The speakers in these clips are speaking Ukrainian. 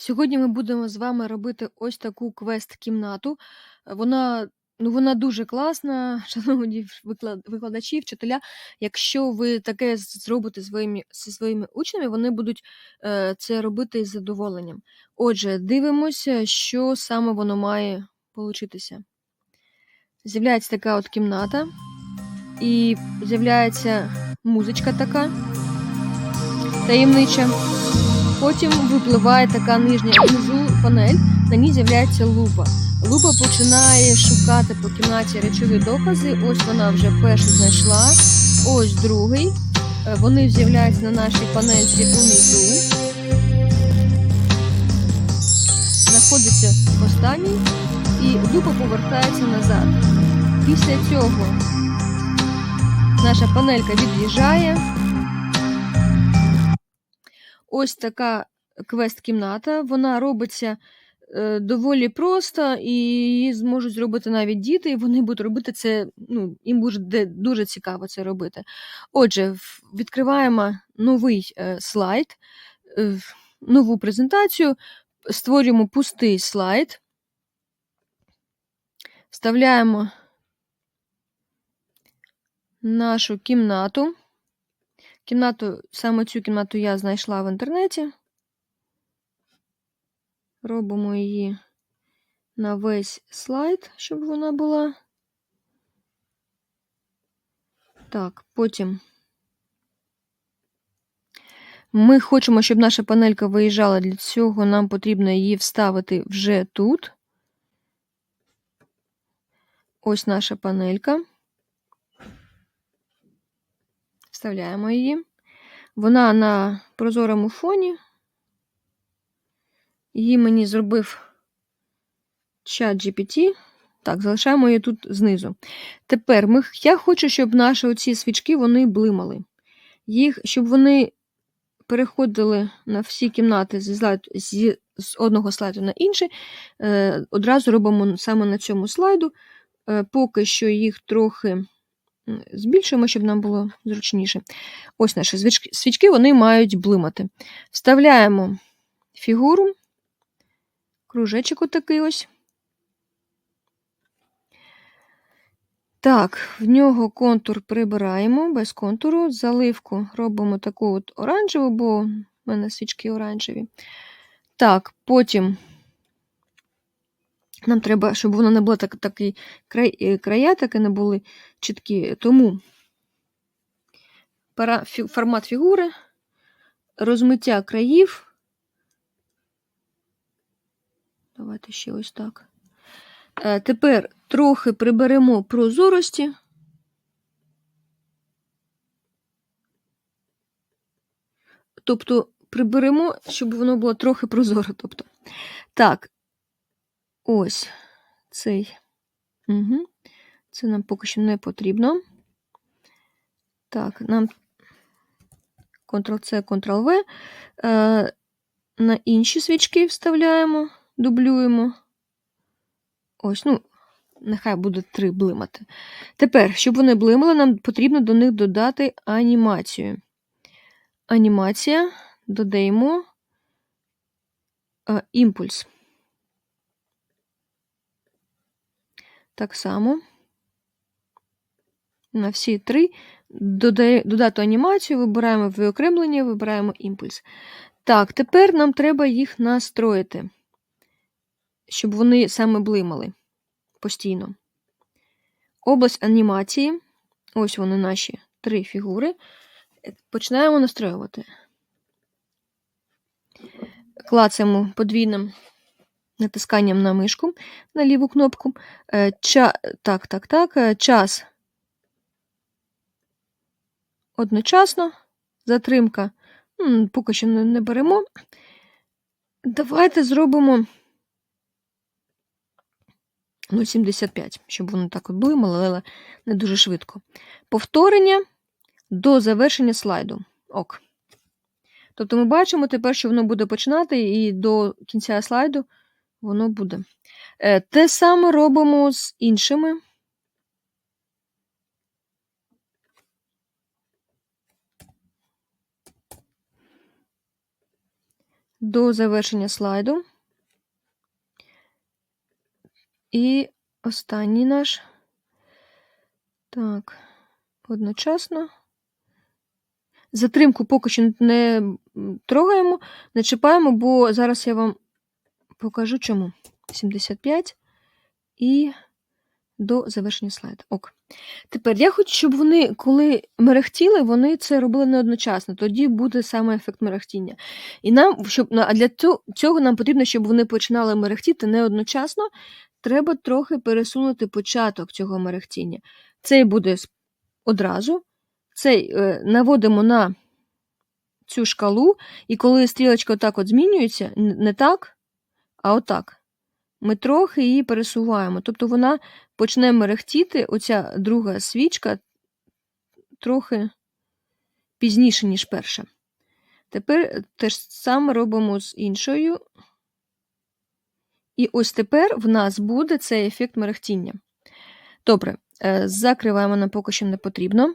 Сьогодні ми будемо з вами робити ось таку квест-кімнату. Вона, ну, вона дуже класна, шановні виклад- викладачі, вчителя. Якщо ви таке зробите своїми, зі своїми учнями, вони будуть е, це робити з задоволенням. Отже, дивимося, що саме воно має получитися. З'являється така от кімната, і з'являється музичка така таємнича. Потім випливає така нижня внизу панель, на ній з'являється лупа. Лупа починає шукати по кімнаті речові докази. Ось вона вже перший знайшла, ось другий. Е, Вони з'являються на нашій панельці унизу. Знаходиться останній, і лупа повертається назад. Після цього наша панелька від'їжджає. Ось така квест-кімната. Вона робиться е, доволі просто, і її зможуть зробити навіть діти, і вони будуть робити це. Ну, їм буде дуже цікаво це робити. Отже, відкриваємо новий е, слайд, е, нову презентацію, створюємо пустий слайд, вставляємо нашу кімнату. Кімнату, саме цю кімнату я знайшла в інтернеті. Робимо її на весь слайд, щоб вона була. Так, потім ми хочемо, щоб наша панелька виїжджала. Для цього нам потрібно її вставити вже тут. Ось наша панелька. Вставляємо її. Вона на прозорому фоні. Її мені зробив чат GPT. Так, залишаємо її тут знизу. Тепер ми, я хочу, щоб наші оці свічки вони блимали. Їх, щоб вони переходили на всі кімнати зі слайд, зі, з одного слайду на інший. Е, одразу робимо саме на цьому слайду. Е, поки що їх трохи збільшуємо, щоб нам було зручніше. Ось наші свічки, вони мають блимати. Вставляємо фігуру, кружечок отакий ось. Так, в нього контур прибираємо без контуру. Заливку робимо таку от оранжеву, бо в мене свічки оранжеві. Так, потім нам треба, щоб воно не було так, край, е, края, такі не були чіткі. Тому пара, фі, формат фігури, розмиття країв. Давайте ще ось так. Е, Тепер трохи приберемо прозорості. Тобто приберемо, щоб воно було трохи прозоре. Тобто. Так, ось цей. Угу. Це нам поки що не потрібно. Так, нам Ctrl-C, Ctrl-V. Е, на інші свічки вставляємо, дублюємо. Ось, ну, нехай буде три блимати. Тепер, щоб вони блимали, нам потрібно до них додати анімацію. Анімація, додаємо е, імпульс. Так само. На всі три додати анімацію, вибираємо виокремлення, вибираємо імпульс. Так, тепер нам треба їх настроїти, щоб вони саме блимали постійно. Область анімації. Ось вони наші три фігури. Починаємо настроювати. Клацаємо подвійним натисканням на мишку на ліву кнопку. Е, Ча... Так, так, так. е, Час одночасно. Затримка. Поки що не беремо. Давайте зробимо 0,75, щоб воно так от блимало, але не дуже швидко. Повторення до завершення слайду. Ок. Тобто ми бачимо тепер, що воно буде починати, і до кінця слайду воно буде. Е, Те саме робимо з іншими. до завершення слайду. І останній наш. Так, одночасно. Затримку поки що не трогаємо, не чіпаємо, бо зараз я вам покажу чому. 75 і до завершення слайду. Ок. Тепер я хочу, щоб вони, коли мерехтіли, вони це робили не одночасно. Тоді буде саме ефект мерехтіння. І нам, щоб, ну, а для цього- нам потрібно, щоб вони починали мерехтіти не одночасно. Треба трохи пересунути початок цього мерехтіння. Цей буде одразу. Цей е, наводимо на цю шкалу, і коли стрілочка отак от змінюється, не так, а отак. Ми трохи її пересуваємо. Тобто вона почне мерехтіти, оця друга свічка трохи пізніше, ніж перша. Тепер те ж саме робимо з іншою. І ось тепер в нас буде цей ефект мерехтіння. Добре, е, закриваємо нам поки що не потрібно.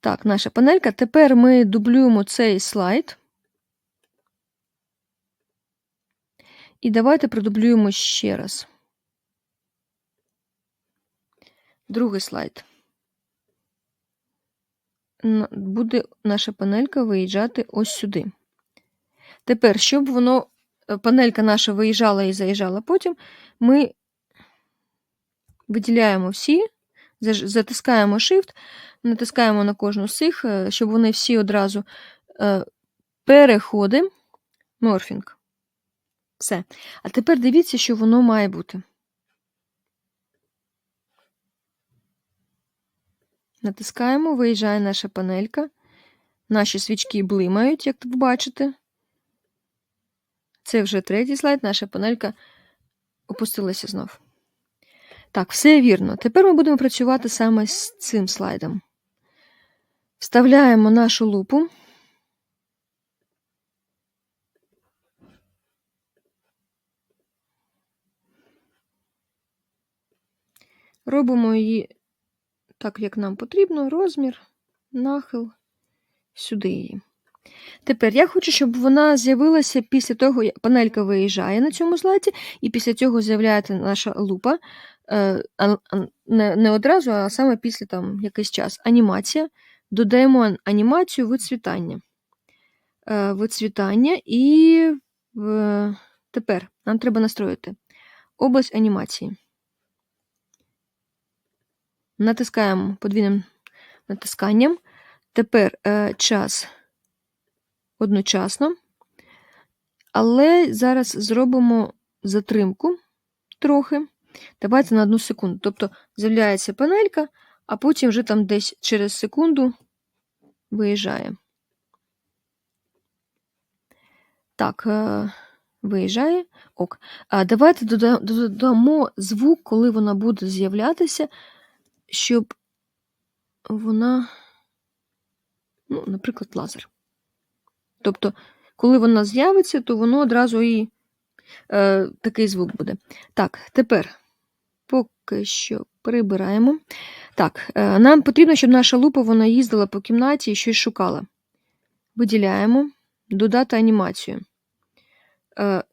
Так, наша панелька. Тепер ми дублюємо цей слайд. І давайте продублюємо ще раз. Другий слайд. Буде наша панелька виїжджати ось сюди. Тепер, щоб воно, е, панелька наша виїжджала і заїжджала потім, ми виділяємо всі, затискаємо Shift, натискаємо на кожну з цих, щоб вони всі одразу е, переходи, морфінг. Все. А тепер дивіться, що воно має бути. Натискаємо, виїжджає наша панелька. Наші свічки блимають, як ви бачите. Це вже третій слайд, наша панелька опустилася знов. Так, все вірно. Тепер ми будемо працювати саме з цим слайдом. Вставляємо нашу лупу. Робимо її так, як нам потрібно, розмір, нахил, сюди її. Тепер я хочу, щоб вона з'явилася після того, як панелька виїжджає на цьому слайді, і після цього з'являється наша лупа. Е, Не, одразу, а саме після там якийсь час. Анімація. Додаємо анімацію вицвітання. Е, Вицвітання і тепер нам треба настроїти область анімації. Натискаємо подвійним натисканням. Тепер е, час одночасно. Але зараз зробимо затримку трохи. Давайте на одну секунду. Тобто з'являється панелька, а потім вже там десь через секунду виїжджає. Так, е, виїжджає. Ок. Давайте додамо звук, коли вона буде з'являтися, щоб вона, ну, наприклад, лазер. Тобто, коли вона з'явиться, то воно одразу і е, такий звук буде. Так, тепер поки що прибираємо. Так, е, нам потрібно, щоб наша лупа вона їздила по кімнаті і щось шукала. Виділяємо, додати анімацію. Е,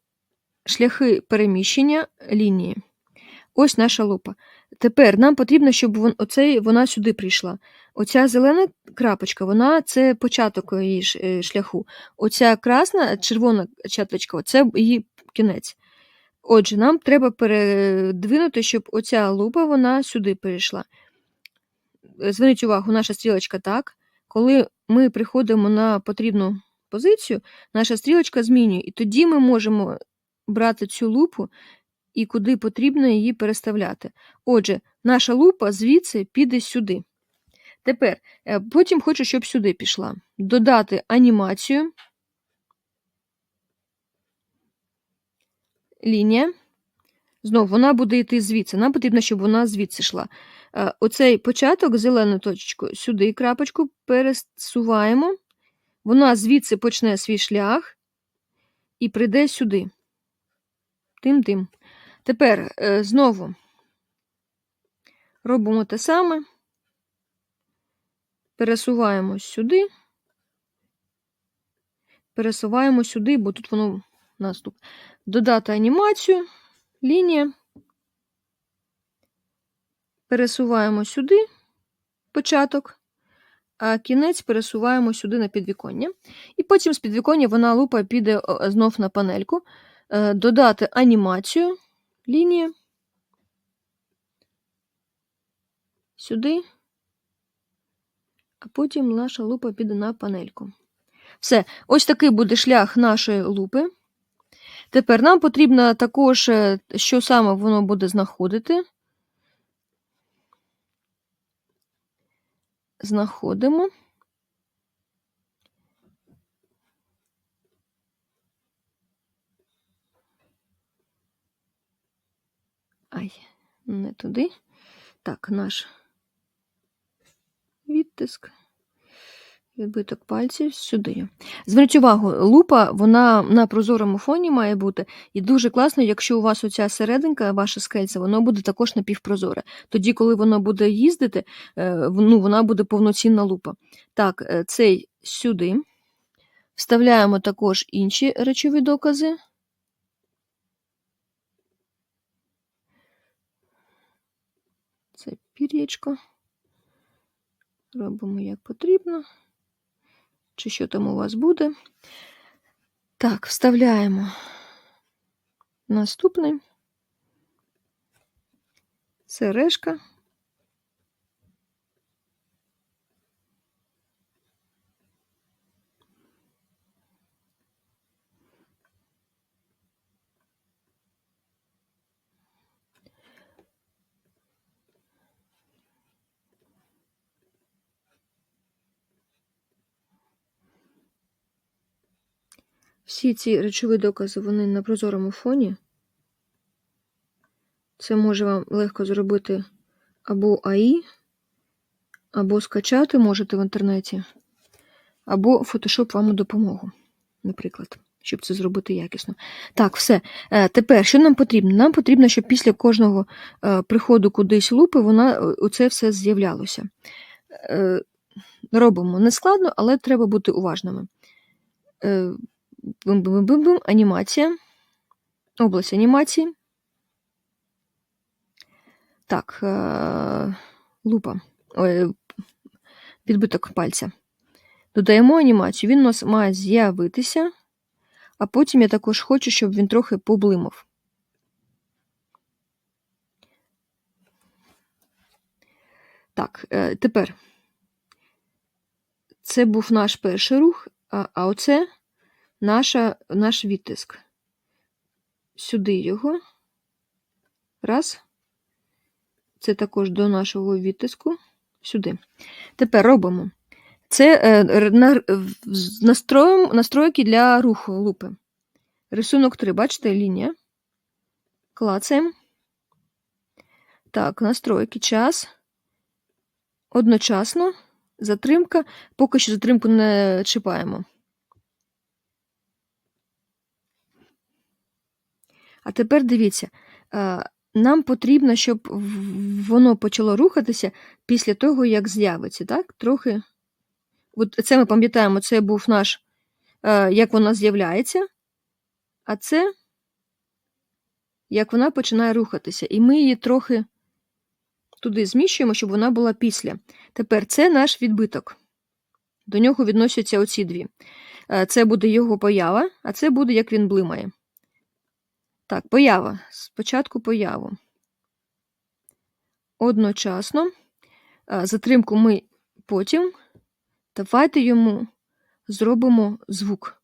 шляхи переміщення лінії. Ось наша лупа. Тепер нам потрібно, щоб вон, оцей, вона сюди прийшла. Оця зелена крапочка, вона це початок її е, шляху. Оця красна, червона чаточка, це її кінець. Отже, нам треба передвинути, щоб оця лупа вона сюди перейшла. Е, Зверніть увагу, наша стрілочка так. Коли ми приходимо на потрібну позицію, наша стрілочка змінює, і тоді ми можемо брати цю лупу і куди потрібно її переставляти. Отже, наша лупа звідси піде сюди. Тепер, е, потім хочу, щоб сюди пішла. Додати анімацію. Лінія. Знову вона буде йти звідси. Нам потрібно, щоб вона звідси йшла. Е, Оцей початок, зелену точечку, сюди крапочку пересуваємо. Вона звідси почне свій шлях і прийде сюди. Тим-тим. Тепер е, знову робимо те саме. Пересуваємо сюди пересуваємо сюди, бо тут воно наступ. Додати анімацію, лінія. Пересуваємо сюди початок, а кінець пересуваємо сюди на підвіконня. І потім з підвіконня вона лупа піде знов на панельку. Е, Додати анімацію, лінія. Сюди. А потім наша лупа піде на панельку. Все, ось такий буде шлях нашої лупи. Тепер нам потрібно також, е, що саме воно буде знаходити. Знаходимо. Ай, не туди. Так, наш відтиск. Відбиток пальців сюди. Зверніть увагу, лупа вона на прозорому фоні має бути, і дуже класно, якщо у вас оця серединка, ваша скельця, воно буде також напівпрозоре. Тоді, коли воно буде їздити, е, ну, вона буде повноцінна лупа. Так, е, цей сюди. Вставляємо також інші речові докази. Це пір'ячко. Робимо як потрібно. Чи що там у вас буде. Так, вставляємо наступний. Це решка. Всі ці речові докази, вони на прозорому фоні. Це може вам легко зробити або АІ, або скачати можете в інтернеті, або Photoshop вам у допомогу, наприклад, щоб це зробити якісно. Так, все. Е, Тепер, що нам потрібно? Нам потрібно, щоб після кожного е, приходу кудись лупи вона е, оце все з'являлося. Робимо нескладно, але треба бути уважними. Е, Бум-бум-бум-бум, анімація. Область анімації. Так, е, лупа. Ой, відбиток пальця. Додаємо анімацію. Він у нас має з'явитися, а потім я також хочу, щоб він трохи поблимав. Так, е, тепер це був наш перший рух, а оце наша, наш відтиск. Сюди його. Раз. Це також до нашого відтиску. Сюди. Тепер робимо. Це е, р- на- в- настройки для руху лупи. Рисунок 3, бачите, лінія. Клацаємо. Так, настройки, час. Одночасно. Затримка. Поки що затримку не чіпаємо. А тепер дивіться, е, нам потрібно, щоб воно почало рухатися після того, як з'явиться, так? Трохи. От це ми пам'ятаємо, це був наш, е, як вона з'являється, а це як вона починає рухатися. І ми її трохи туди зміщуємо, щоб вона була після. Тепер це наш відбиток. До нього відносяться оці дві. Е, Це буде його поява, а це буде, як він блимає. Так, поява. Спочатку появу. Одночасно. Затримку ми потім. Давайте йому зробимо звук.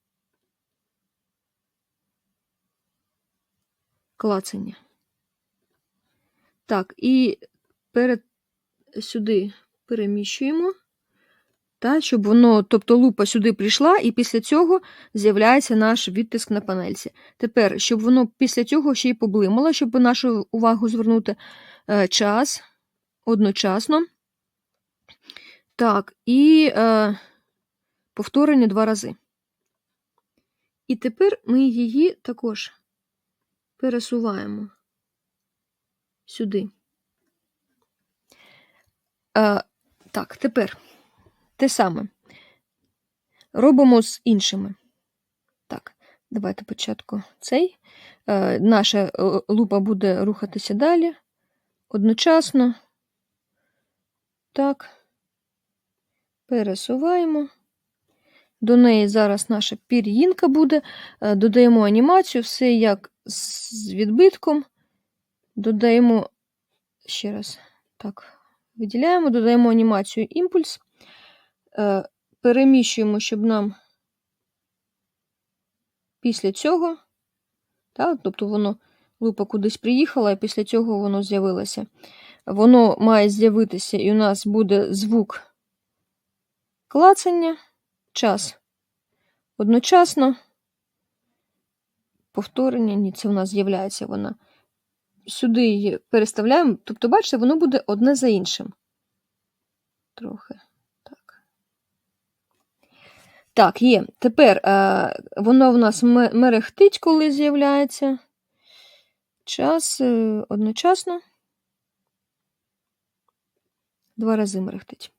Клацання. Так, і перед сюди переміщуємо. Та, щоб воно, тобто лупа сюди прийшла, і після цього з'являється наш відтиск на панельці. Тепер, щоб воно після цього ще й поблимало, щоб нашу увагу звернути е, час одночасно. Так, і е, повторення два рази. І тепер ми її також пересуваємо сюди. Е, так, тепер те саме. Робимо з іншими. Так, Давайте спочатку цей. Е, наша е, лупа буде рухатися далі. Одночасно. Так. Пересуваємо. До неї зараз наша пір'їнка буде. Е, додаємо анімацію, все як з відбитком. Додаємо ще раз, так, виділяємо, додаємо анімацію імпульс, переміщуємо, щоб нам після цього, так, тобто воно лупа кудись приїхала, і після цього воно з'явилося. Воно має з'явитися, і у нас буде звук клацання, час одночасно. Повторення, ні, це у нас з'являється вона. Сюди її переставляємо, тобто, бачите, воно буде одне за іншим. Трохи. Так, є. Тепер е, воно в нас мерехтить, коли з'являється. Час е, одночасно. Два рази мерехтить.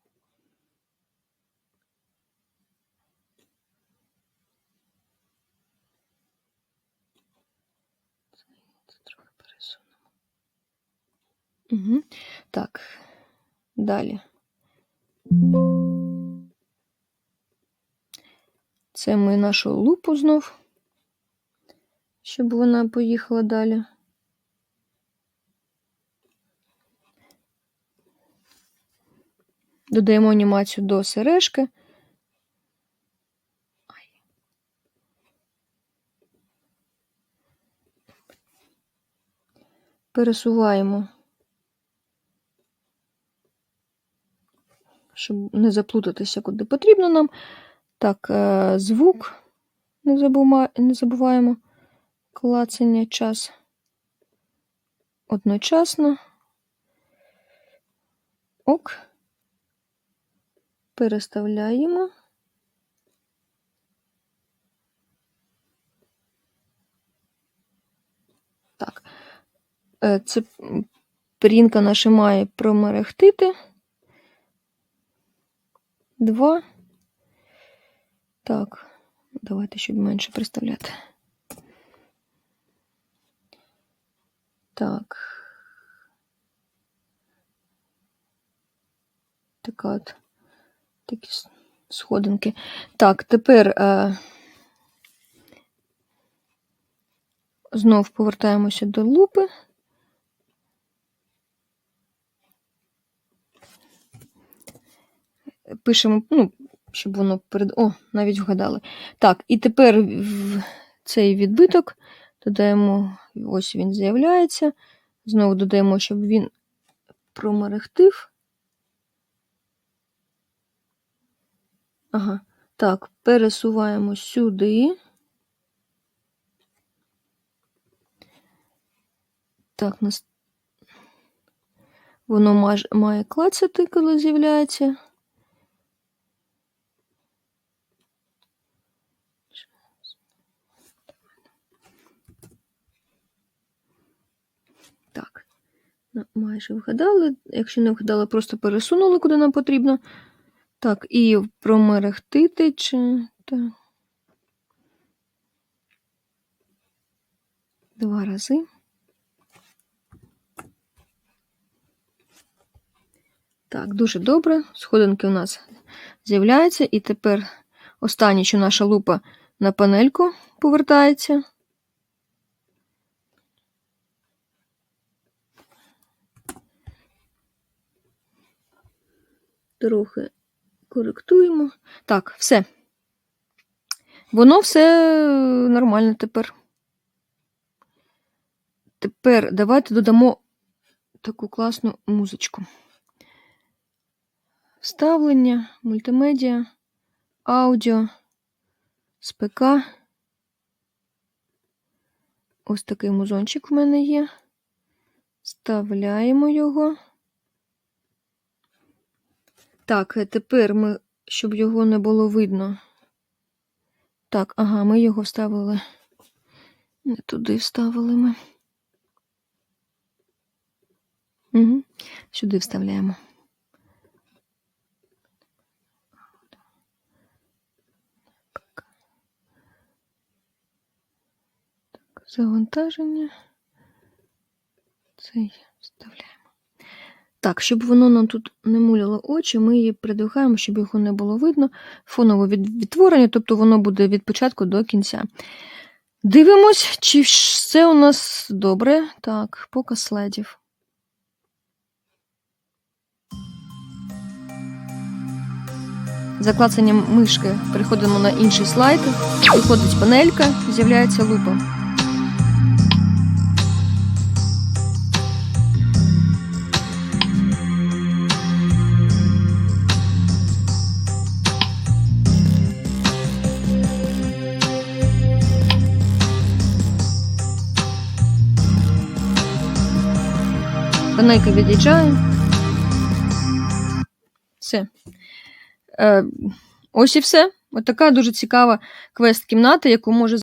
Угу. Так, далі. Це ми нашу лупу знов, щоб вона поїхала далі. Додаємо анімацію до сережки. Пересуваємо щоб не заплутатися, куди потрібно нам. Так, е, звук не забуваємо клацання час одночасно. Ок, переставляємо. Так, е, це пірінка наша має промерехтити. Два. Так, давайте, щоб менше представляти. Так. Така от такі сходинки. Так, тепер е, знов повертаємося до лупи. пишемо, ну, щоб воно перед. О, навіть вгадали. Так, і тепер в цей відбиток додаємо, ось він з'являється. Знову додаємо, щоб він промерехтив. Ага, так, пересуваємо сюди. Так, нас воно має клацати, коли з'являється. Так, ну, майже вгадали. Якщо не вгадали, просто пересунули, куди нам потрібно. Так, і промерехтити чи. Так. Два рази. Так, дуже добре. Сходинки у нас з'являються, і тепер останнє, що наша лупа на панельку повертається. Трохи коректуємо. Так, все. Воно все нормально тепер. Тепер давайте додамо таку класну музичку. Вставлення, мультимедіа, аудіо, СПК. Ось такий музончик в мене є. Вставляємо його. Так, е, тепер ми, щоб його не було видно. Так, ага, ми його вставили. Не туди вставили ми. Угу. Сюди вставляємо. Так, Завантаження. Цей вставляємо. Так, щоб воно нам тут не муляло очі, ми її придвигаємо, щоб його не було видно. Фонове відтворення, тобто воно буде від початку до кінця. Дивимось, чи все у нас добре. Так, показ слайдів. За мишки переходимо на інший слайд, виходить панелька, з'являється лупа. Панелька від'їжджає. Все. Е, ось і все. Отака така дуже цікава квест-кімната, яку може